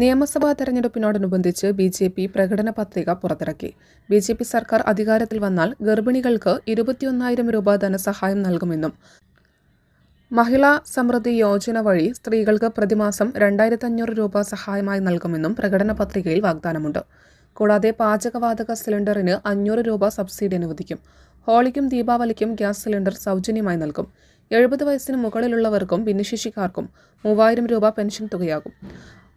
നിയമസഭാ തെരഞ്ഞെടുപ്പിനോടനുബന്ധിച്ച് B J P പ്രകടന പത്രിക പുറത്തിറക്കി. ബി ജെ പി സർക്കാർ അധികാരത്തിൽ വന്നാൽ ഗർഭിണികൾക്ക് ഇരുപത്തിയൊന്നായിരം രൂപ ധനസഹായം നൽകുമെന്നും മഹിളാ സമൃദ്ധി യോജന വഴി സ്ത്രീകൾക്ക് പ്രതിമാസം രണ്ടായിരത്തി അഞ്ഞൂറ് രൂപ സഹായമായി നൽകുമെന്നും പ്രകടന പത്രികയിൽ വാഗ്ദാനമുണ്ട്. കൂടാതെ പാചകവാതക സിലിണ്ടറിന് അഞ്ഞൂറ് രൂപ സബ്സിഡി അനുവദിക്കും. ഹോളിക്കും ദീപാവലിക്കും ഗ്യാസ് സിലിണ്ടർ സൗജന്യമായി നൽകും. എഴുപത് വയസ്സിന് മുകളിലുള്ളവർക്കും ഭിന്നശേഷിക്കാർക്കും മൂവായിരം രൂപ പെൻഷൻ തുകയാകും.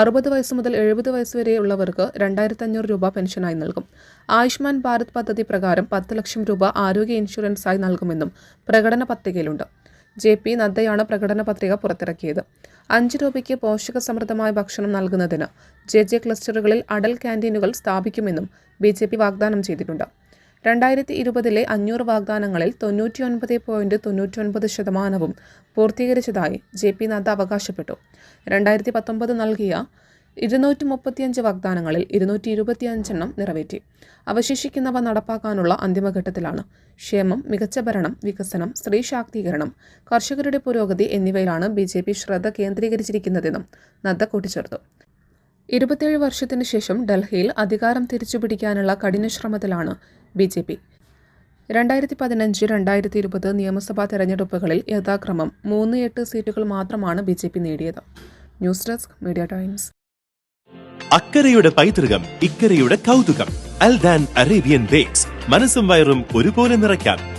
അറുപത് വയസ്സ് മുതൽ എഴുപത് വയസ്സ് വരെയുള്ളവർക്ക് രണ്ടായിരത്തി അഞ്ഞൂറ് രൂപ പെൻഷനായി നൽകും. ആയുഷ്മാൻ ഭാരത് പദ്ധതി പ്രകാരം പത്ത് ലക്ഷം രൂപ ആരോഗ്യ ഇൻഷുറൻസായി നൽകുമെന്നും പ്രകടന പത്രികയിലുണ്ട്. ജെ പി നദ്ദയാണ് പ്രകടന പത്രിക പുറത്തിറക്കിയത്. അഞ്ച് രൂപയ്ക്ക് പോഷക സമൃദ്ധമായ ഭക്ഷണം നൽകുന്നതിന് ജെ ജെ ക്ലസ്റ്ററുകളിൽ അടൽ ക്യാന്റീനുകൾ സ്ഥാപിക്കുമെന്നും ബി ജെ പി വാഗ്ദാനം ചെയ്തിട്ടുണ്ട്. രണ്ടായിരത്തി ഇരുപതിലെ അഞ്ഞൂറ് വാഗ്ദാനങ്ങളിൽ തൊണ്ണൂറ്റിയൊൻപത് പോയിന്റ് തൊണ്ണൂറ്റിയൊൻപത് ശതമാനവും പൂർത്തീകരിച്ചതായി ജെ പി നദ്ദ അവകാശപ്പെട്ടു. രണ്ടായിരത്തി പത്തൊമ്പത് നൽകിയ ഇരുന്നൂറ്റി മുപ്പത്തിയഞ്ച് വാഗ്ദാനങ്ങളിൽ ഇരുന്നൂറ്റി ഇരുപത്തിയഞ്ചെണ്ണം നിറവേറ്റി. അവശേഷിക്കുന്നവ നടപ്പാക്കാനുള്ള അന്തിമഘട്ടത്തിലാണ്. ക്ഷേമം മികച്ച ഭരണം വികസനം സ്ത്രീ ശാക്തീകരണം കർഷകരുടെ പുരോഗതി എന്നിവയിലാണ് ബി ജെ പി ശ്രദ്ധ കേന്ദ്രീകരിച്ചിരിക്കുന്നതെന്നും നദ്ദ കൂട്ടിച്ചേർത്തു. ഇരുപത്തിയേഴ് വർഷത്തിനു ശേഷം ഡൽഹിയിൽ അധികാരം തിരിച്ചുപിടിക്കാനുള്ള കഠിന ശ്രമത്തിലാണ് ബി ജെ പി. രണ്ടായിരത്തി പതിനഞ്ച് രണ്ടായിരത്തി ഇരുപത് നിയമസഭാ തെരഞ്ഞെടുപ്പുകളിൽ യഥാക്രമം മൂന്ന് എട്ട് സീറ്റുകൾ മാത്രമാണ് ബി ജെ പി നേടിയത്. News desk media times. അക്കരയുടെ പൈതൃകം ഇക്കരയുടെ കൗതുകം. Al Dan Arabian bakes. മനസ്സും വയറും ഒരുപോലെ നിറയ്ക്കാം.